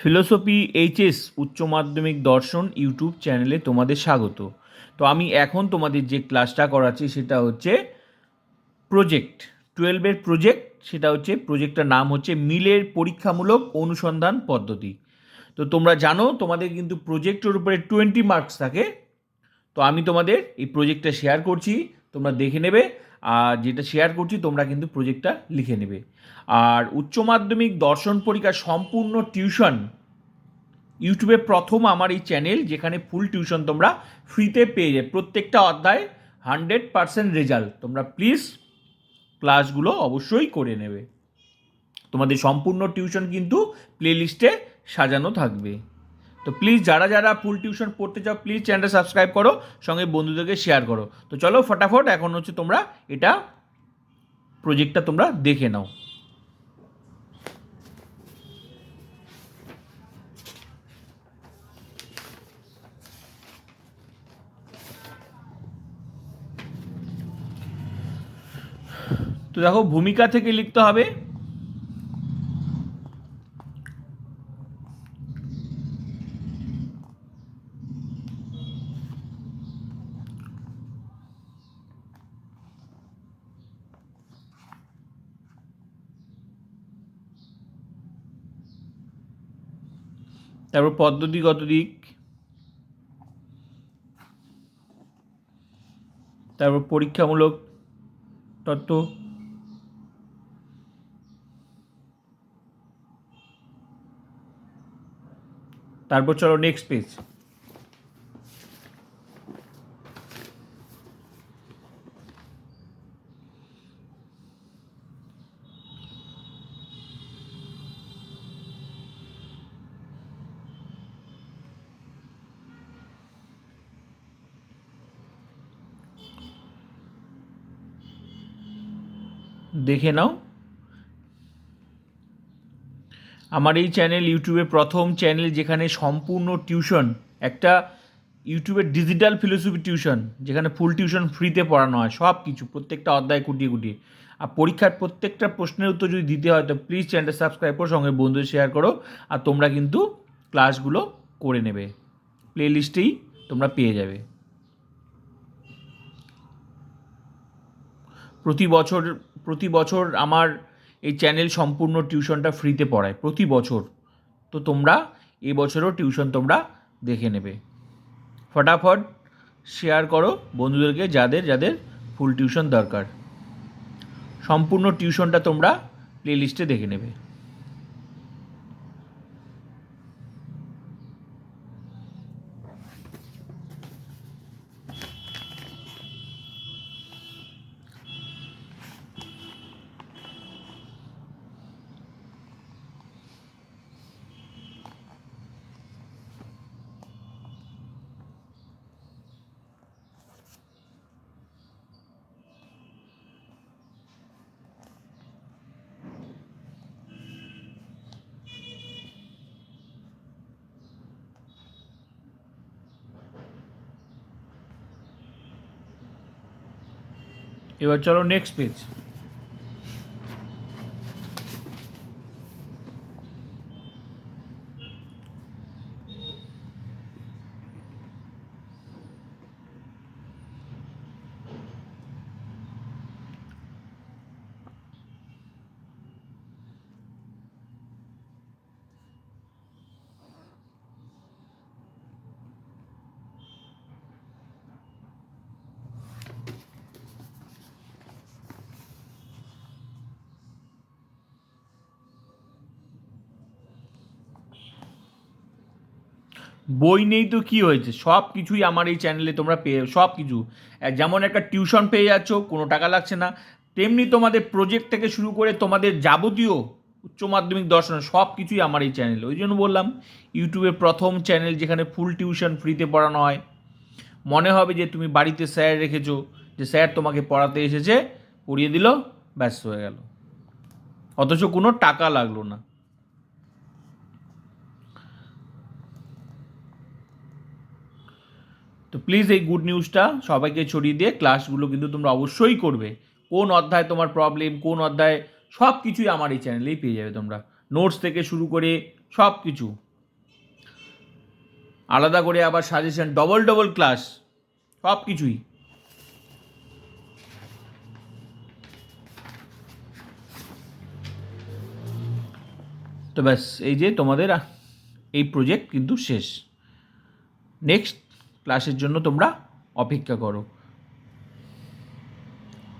Philosophy HS উচ্চ মাধ্যমিক দর্শন ইউটিউব চ্যানেলে তোমাদের স্বাগত। তো আমি এখন তোমাদের যে ক্লাসটা করাচ্ছি সেটা হচ্ছে প্রজেক্ট টুয়েলভের প্রজেক্ট, সেটা হচ্ছে প্রজেক্টটার নাম হচ্ছে মিলের পরীক্ষামূলক অনুসন্ধান পদ্ধতি। তো তোমরা জানো তোমাদের কিন্তু প্রজেক্টের উপরে টোয়েন্টি মার্কস থাকে। তো আমি তোমাদের এই প্রজেক্টটা শেয়ার করছি, তোমরা দেখে নেবে। আর যেটা শেয়ার করছি, তোমরা কিন্তু প্রজেক্টটা লিখে নেবে। আর উচ্চ মাধ্যমিক দর্শন পরীক্ষার সম্পূর্ণ টিউশন ইউটিউবে প্রথম আমার এই চ্যানেল যেখানে ফুল টিউশন তোমরা ফ্রিতে পেয়ে যাবে। প্রত্যেকটা অধ্যায় হান্ড্রেড পারসেন্ট রেজাল্ট তোমরা প্লিজ ক্লাসগুলো অবশ্যই করে নেবে। তোমাদের সম্পূর্ণ টিউশন কিন্তু প্লেলিস্টে সাজানো থাকবে। তো প্লিজ যারা যারা ফুল টিউশন পড়তে চাও প্লিজ চ্যানেলটা সাবস্ক্রাইব করো, সঙ্গে বন্ধুদেরকে শেয়ার করো। তো চলো ফটাফট, এখন হচ্ছে তোমরা এটা প্রজেক্টটা তোমরা দেখে নাও। তো দেখো, ভূমিকা থেকে লিখতে হবে। তারপর পদ্ধতিগত দিক। তারপর পরীক্ষামূলক তত্ত্ব। তারপর চলো নেক্সট পেজ দেখে নাও। আমার এই চ্যানেল ইউটিউবে প্রথম চ্যানেল যেখানে সম্পূর্ণ টিউশন একটা ইউটিউবের ডিজিটাল ফিলোসফি টিউশন যেখানে ফুল টিউশন ফ্রিতে পড়ানো হয় সব কিছু প্রত্যেকটা অধ্যায় কুটিয়ে কুটিয়ে। আর পরীক্ষার প্রত্যেকটা প্রশ্নের উত্তর যদি দিতে হয়, তো প্লিজ চ্যানেলটা সাবস্ক্রাইব করো, সঙ্গে বন্ধু শেয়ার করো, আর তোমরা কিন্তু ক্লাসগুলো করে নেবে। প্লে লিস্টেই তোমরা পেয়ে যাবে। প্রতি বছর প্রতি বছর আমার এই চ্যানেল সম্পূর্ণ টিউশনটা ফ্রিতে পড়ায়, প্রতি বছর। তো তোমরা এই বছরও টিউশন তোমরা দেখে নেবে। ফটাফট শেয়ার করো বন্ধুদেরকে যাদের যাদের ফুল টিউশন দরকার। সম্পূর্ণ টিউশনটা তোমরা প্লে লিস্টে দেখে নেবে। এবার চলো নেক্সট পেজ বই নেই তো কি হয়েছে? সব কিছুই আমার এই চ্যানেলে তোমরা পেয়ে, সব কিছু। যেমন একটা টিউশন পেয়ে যাচ্ছ, কোনো টাকা লাগছে না। তেমনি তোমাদের প্রজেক্ট থেকে শুরু করে তোমাদের যাবতীয় উচ্চ মাধ্যমিক দর্শন সব কিছুই আমার এই চ্যানেল ওই জন্য বললাম ইউটিউবে প্রথম চ্যানেল যেখানে ফুল টিউশন ফ্রিতে পড়ানো হয়। মনে হবে যে তুমি বাড়িতে স্যার রেখেছো, যে স্যার তোমাকে পড়াতে এসেছে, পড়িয়ে দিল ব্যস্ত হয়ে গেল। অথচ কোনো টাকা লাগল না। তো প্লিজ এই গুড নিউজটা সবাইকে ছড়িয়ে দিয়ে ক্লাসগুলো কিন্তু তোমরা অবশ্যই করবে। কোন অধ্যায় তোমার প্রবলেম কোন অধ্যায় সব কিছুই আমার এই চ্যানেলেই পেয়ে যাবে তোমরা। নোটস থেকে শুরু করে সব কিছু আলাদা করে আবার সাজেশন ডবল ডবল ক্লাস সব কিছুই তো ব্যাস, এই যে তোমাদের এই প্রজেক্ট কিন্তু শেষ। নেক্সট ক্লাসের জন্য তোমরা অপেক্ষা করো।